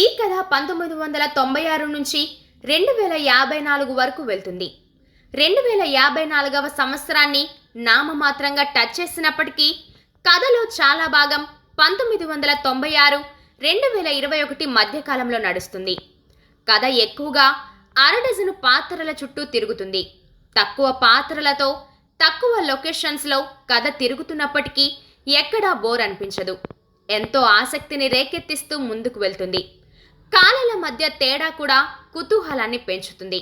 ఈ కథ పంతొమ్మిది వందల తొంభై ఆరు నుంచి రెండు వేల యాభై నాలుగు వరకు వెళ్తుంది. రెండు వేల యాభై నాలుగవ సంవత్సరాన్ని నామమాత్రంగా టచ్ చేసినప్పటికీ కథలో చాలా భాగం పంతొమ్మిది వందల తొంభై ఆరు రెండు వేల ఇరవై ఒకటి మధ్యకాలంలో నడుస్తుంది. కథ ఎక్కువగా అరడజను పాత్రల చుట్టూ తిరుగుతుంది. తక్కువ పాత్రలతో తక్కువ లొకేషన్స్లో కథ తిరుగుతున్నప్పటికీ ఎక్కడా బోర్ అనిపించదు. ఎంతో ఆసక్తిని రేకెత్తిస్తూ ముందుకు వెళ్తుంది. కాలాల మధ్య తేడా కూడా కుతూహలాన్ని పెంచుతుంది.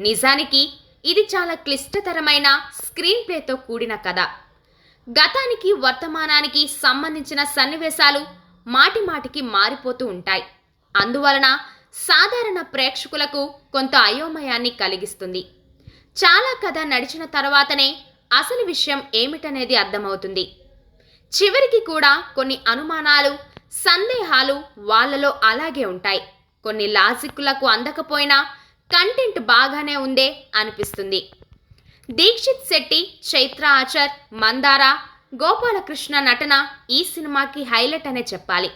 నిజానికి ఇది చాలా క్లిష్టతరమైన స్క్రీన్ ప్లేతో కూడిన కథ. గతానికి వర్తమానానికి సంబంధించిన సన్నివేశాలు మాటి మాటికి మారిపోతూ ఉంటాయి. అందువలన సాధారణ ప్రేక్షకులకు కొంత అయోమయాన్ని కలిగిస్తుంది. చాలా కథ నడిచిన తర్వాతనే అసలు విషయం ఏమిటనేది అర్థమవుతుంది. చివరికి కూడా కొన్ని అనుమానాలు సందేహాలు వాళ్ళలో అలాగే ఉంటాయి. కొన్ని లాజిక్లకు అందకపోయినా కంటెంట్ బాగానే ఉందే అనిపిస్తుంది. దీక్షిత్ శెట్టి చైత్ర ఆచర్ మందార గోపాలకృష్ణ నటన ఈ సినిమాకి హైలైట్ అనే చెప్పాలి.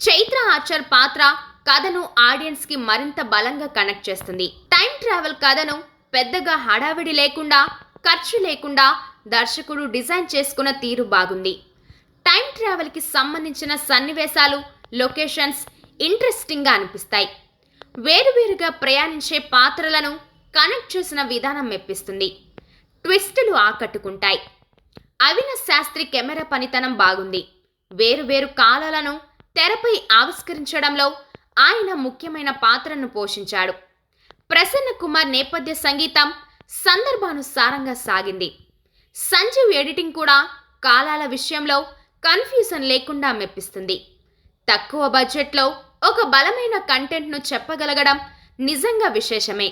చైత్ర ఆచర్ పాత్ర కథను ఆడియన్స్కి మరింత బలంగా కనెక్ట్ చేస్తుంది. టైం ట్రావెల్ కథను పెద్దగా హడావిడి లేకుండా ఖర్చు లేకుండా దర్శకుడు డిజైన్ చేసుకున్న తీరు బాగుంది. టైం ట్రావెల్కి సంబంధించిన సన్నివేశాలు లొకేషన్స్ ఇంట్రెస్టింగ్గా అనిపిస్తాయి. వేరువేరుగా ప్రయాణించే పాత్రలను కనెక్ట్ చేసిన విధానం మెప్పిస్తుంది. ట్విస్టులు ఆకట్టుకుంటాయి. అవిన శాస్త్రి కెమెరా పనితనం బాగుంది. వేరువేరు కాలాలను తెరపై ఆవిష్కరించడంలో ఆయన ముఖ్యమైన పాత్రను పోషించాడు. ప్రసన్న కుమార్ నేపథ్య సంగీతం సందర్భానుసారంగా సాగింది. సంజీవ్ ఎడిటింగ్ కూడా కాలాల విషయంలో కన్ఫ్యూజన్ లేకుండా మెప్పిస్తుంది. తక్కువ బడ్జెట్లో ఒక బలమైన కంటెంట్ను చెప్పగలగడం నిజంగా విశేషమే.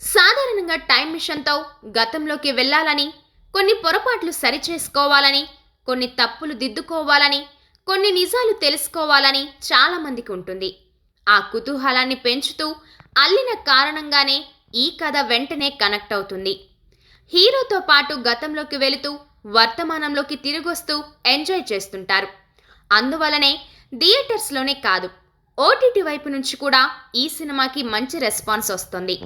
సాధారణంగా టైం మిషన్తో గతంలోకి వెళ్ళాలని కొన్ని పొరపాట్లు సరిచేసుకోవాలని కొన్ని తప్పులు దిద్దుకోవాలని కొన్ని నిజాలు తెలుసుకోవాలని చాలామందికి ఉంటుంది. ఆ కుతూహలాన్ని పెంచుతూ అల్లిన కారణంగానే ఈ కథ వెంటనే కనెక్ట్ అవుతుంది. హీరోతో పాటు గతంలోకి వెళుతూ వర్తమానంలోకి తిరిగొస్తూ ఎంజాయ్ చేస్తుంటారు. అందువలనే థియేటర్స్లోనే కాదు ఓటీటీ వైపు నుంచి కూడా ఈ సినిమాకి మంచి రెస్పాన్స్ వస్తుంది.